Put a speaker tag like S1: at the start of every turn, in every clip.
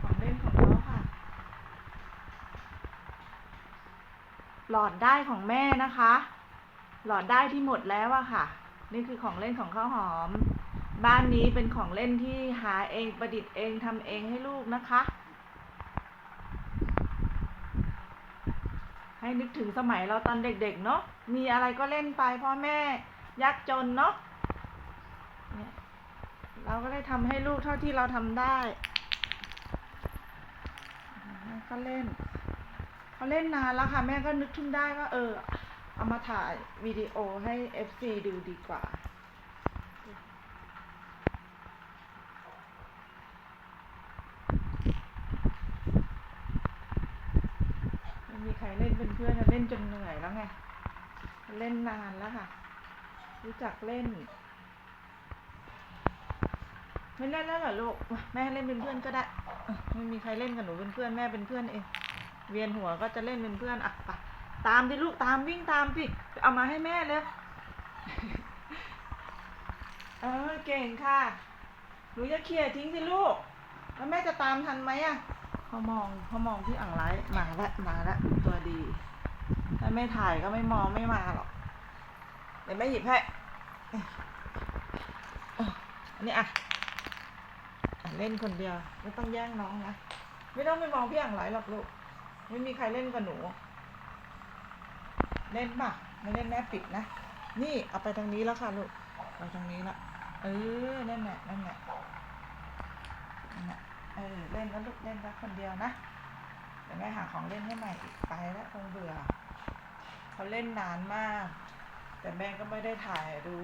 S1: ของเล่นของเขาค่ะ หลอดได้ของแม่นะคะ หลอดได้ที่หมดแล้วอะค่ะ นี่คือของเล่นของข้าวหอม บ้านนี้เป็นของเล่นที่หาเองประดิษฐ์เองทำเองให้ลูกนะคะ ให้นึกถึงสมัยเราตอนเด็กๆเนาะ มีอะไรก็เล่นไปพ่อแม่ยากจนเนาะ เราก็ได้ทำให้ลูกเท่าที่เราทำได้ก็เล่นเขาเล่นนานแล้วค่ะ แม่ก็นึกขึ้นได้ว่าเออ เอามาถ่ายวิดีโอให้ FC ดูดีกว่าไม่มีใครเล่นเป็นเพื่อนเล่นจนเหนื่อยแล้วไง เล่นนานแล้วค่ะ รู้จักเล่น ไม่เล่นแล้วเหรอลูกแม่เล่นเป็นเพื่อนก็ได้ไม่มีใครเล่นกับหนูเป็นเพื่อนแม่เป็นเพื่อนเอง เวียนหัวก็จะเล่นเป็นเพื่อนอะไปตามดิลูกตามวิ่งตามสิเอามาให้แม่เลยเออเก่งค่ะหนูจะเขี่ยทิ้งสิลูกแล้วแม่จะตามทันไหมอะเขามองเขามองที่อ่างไร้มาละมาละตัวดีถ้าไม่ถ่ายก็ไม่มองไม่มาหรอกเดี๋ยวแม่หยิบให้อันนี้อะ เล่นคนเดียว ไม่ต้องแย่งน้องนะ ไม่ต้องไปมองพี่อ่างไร้หรอกลูก ไม่มีใครเล่นกับหนู เล่นป่ะ ไม่เล่นแม่ปิดนะ นี่เอาไปทางนี้แล้วค่ะลูกไปทางนี้ละเออนั่นแหละนั่นแหละนั่นแหละเออเล่นแล้วลูกเล่นแล้วคนเดียวนะเดี๋ยวแม่หาของเล่นให้ใหม่อีกไปแล้วคงเบื่อเขาเล่นนานมาก แต่แม่ก็ไม่ได้ถ่ายดู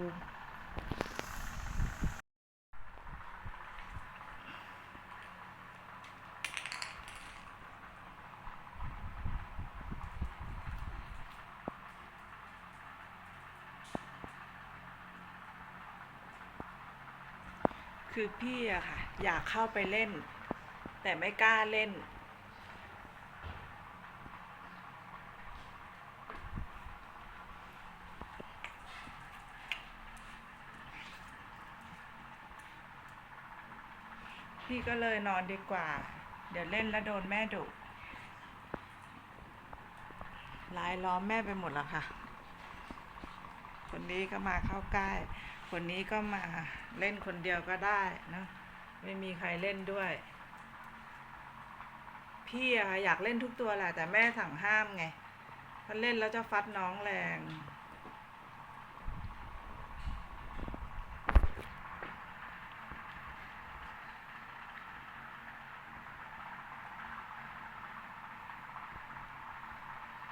S1: คือพี่อะค่ะ อยากเข้าไปเล่น แต่ไม่กล้าเล่น พี่ก็เลยนอนดีกว่า เดี๋ยวเล่นแล้วโดนแม่ดุลายล้อมแม่ไปหมดแล้วค่ะ คนนี้ก็มาเข้าใกล้ คนนี้ก็มาเล่นคนเดียวก็ได้นะไม่มีใครเล่นด้วย พี่อะอยากเล่นทุกตัวแหละแต่แม่สั่งห้ามไงถ้าเล่นแล้วจะฟัดน้องแรง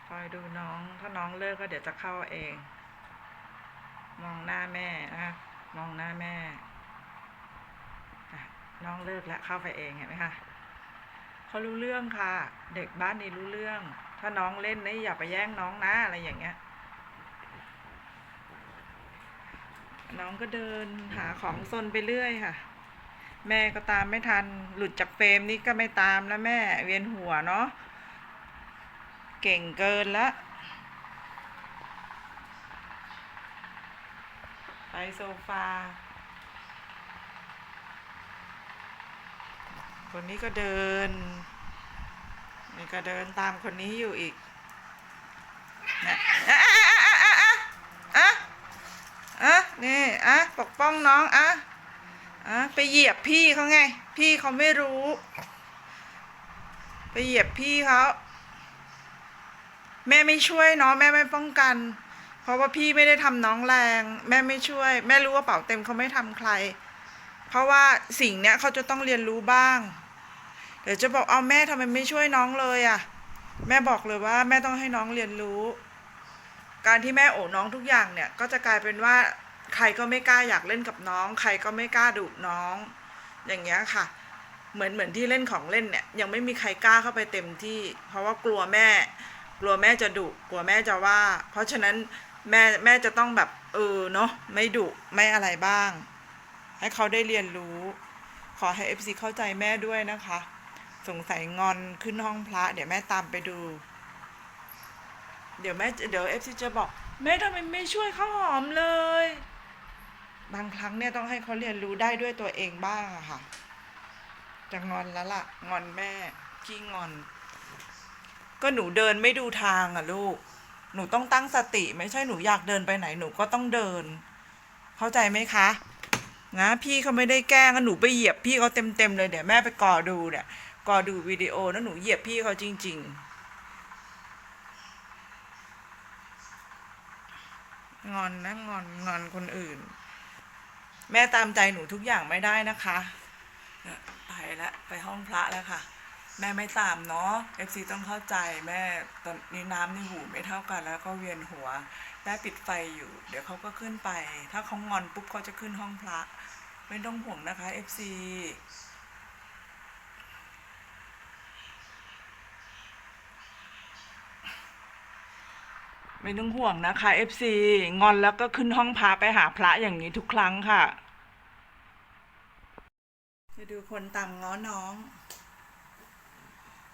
S1: คอยดูน้อง ถ้าน้องเลิกก็เดี๋ยวจะเข้าเอง มองหน้าแม่นะคะมองหน้าแม่น้องเลิกแล้วเข้าไปเองเห็นไหมคะเขารู้เรื่องค่ะ เด็กบ้านนี้รู้เรื่อง ถ้าน้องเล่นนี่อย่าไปแย่งน้องนะอะไรอย่างเงี้ย น้องก็เดินหาของซนไปเรื่อยค่ะ แม่ก็ตามไม่ทัน หลุดจากเฟรมนี่ก็ไม่ตามแล้วแม่เวียนหัวเนาะเก่งเกินละ ไป โซฟา คนนี้ก็เดิน นี่ก็เดินตามคนนี้อยู่อีกนะอะอะอะอะอะอะอะนี่อะปกป้องน้องอะอะไปเหยียบพี่เขาไง พี่เขาไม่รู้ ไปเหยียบพี่เขาแม่ไม่ช่วยเนาะแม่ไม่ป้องกัน เพราะว่าพี่ไม่ได้ทำน้องแรง แม่ไม่ช่วย แม่รู้ว่าเป๋าเต็มเขาไม่ทำใคร เพราะว่าสิ่งเนี้ยเขาจะต้องเรียนรู้บ้าง เดี๋ยวจะบอกเอาแม่ทำไมไม่ช่วยน้องเลยอะ่ะ แม่บอกเลยว่าแม่ต้องให้น้องเรียนรู้ การที่แม่โอบน้องทุกอย่างเนี่ยก็จะกลายเป็นว่าใครก็ไม่กล้าอยากเล่นกับน้อง ใครก็ไม่กล้าดุน้อง อย่างเงี้ยค่ะ เหมือนเหมือนที่เล่นของเล่นเนี่ยยังไม่มีใครกล้าเข้าไปเต็มที่ เพราะว่ากลัวแม่ กลัวแม่จะดุกลัวแม่จะว่า เพราะฉะนั้น แม่แม่จะต้องแบบเออเนาะไม่ดุไม่อะไรบ้าง ให้เขาได้เรียนรู้ ขอให้เอฟซีเข้าใจแม่ด้วยนะคะ สงสัยงอนขึ้นห้องพระ เดี๋ยวแม่ตามไปดู เดี๋ยวแม่เดี๋ยวเอฟซีจะบอก แม่ทำไมไม่ช่วยข้าวหอมเลย บางครั้งเนี่ยต้องให้เขาเรียนรู้ได้ด้วยตัวเองบ้างอะค่ะ จะงอนแล้วล่ะ งอนแม่ขี้งอน ก็หนูเดินไม่ดูทางอะลูก หนูต้องตั้งสติ ไม่ใช่หนูอยากเดินไปไหนหนูก็ต้องเดิน เข้าใจไหมคะ นะพี่เขาไม่ได้แกล้งอะหนูไปเหยียบพี่เขาเต็มๆเลยเดี๋ยวแม่ไปกอดูเนี่ยกอดูวิดีโอแล้วหนูเหยียบพี่เขาจริง ๆ งอนนะงอนงอนคนอื่น แม่ตามใจหนูทุกอย่างไม่ได้นะคะ ไปแล้วไปห้องพระแล้วค่ะ แม่ไม่ตามเนาะ FC ต้องเข้าใจแม่ตอนนี้น้ำในหูไม่เท่ากันแล้วก็เวียนหัวแม่ปิดไฟอยู่ เดี๋ยวเขาก็ขึ้นไป ถ้าเขางอนปุ๊บเขาจะขึ้นห้องพระ ไม่ต้องห่วงนะคะ FC ไม่ต้องห่วงนะคะ FC งอนแล้วก็ขึ้นห้องพระไปหาพระอย่างนี้ทุกครั้งค่ะ จะดูคนตามง้อน้อง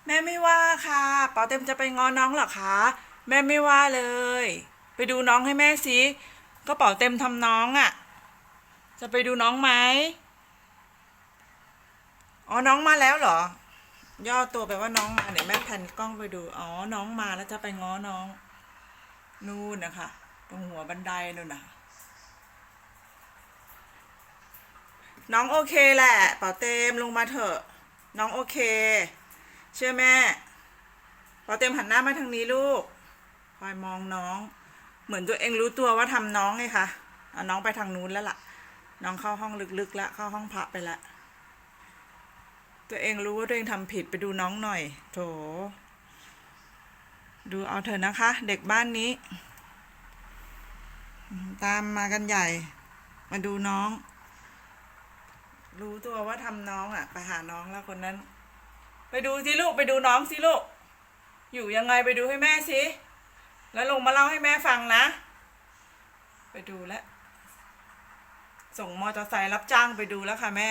S1: แม่ไม่ว่าค่ะเปาเต็มจะไปงอน้องเหรอคะแม่ไม่ว่าเลย ไปดูน้องให้แม่สิก็เป๋าเต็มทำน้องอะ่ะ จะไปดูน้องไหมอ๋อน้องมาแล้วเหรอ ย่อตัวไปว่าน้องมาเดี๋ยวแม่แผ่นกล้องไปดูอ๋อน้องมาแล้วจะไปง้อน้อง นู่นนะคะตรงหัวบันไดนู่นน่ะน้องโอเคแหละเป๋าเต็มลงมาเถอะ น้องโอเค เชื่อแม่เป๋าเต็มหันหน้ามาทางนี้ลูก คอยมองน้อง เหมือนตัวเองรู้ตัวว่าทำน้องไงคะเอาน้องไปทางนู้นแล้วล่ะ น้องเข้าห้องลึกๆแล้วเข้าห้องพระไปละตัวเองรู้ว่าตัวเองทำผิดไปดูน้องหน่อย โถ ดูเอาเถอะนะคะ เด็กบ้านนี้ ตามมากันใหญ่ มาดูน้อง รู้ตัวว่าทำน้องอะ่ะ ไปหาน้องแล้วคนนั้น ไปดูสิลูกไปดูน้องสิลูก อยู่ยังไงไปดูให้แม่สิ แล้วลงมาเล่าให้แม่ฟังนะ ไปดูแล้ว ส่งมอเตอร์ไซค์รับจ้างไปดูแล้วค่ะแม่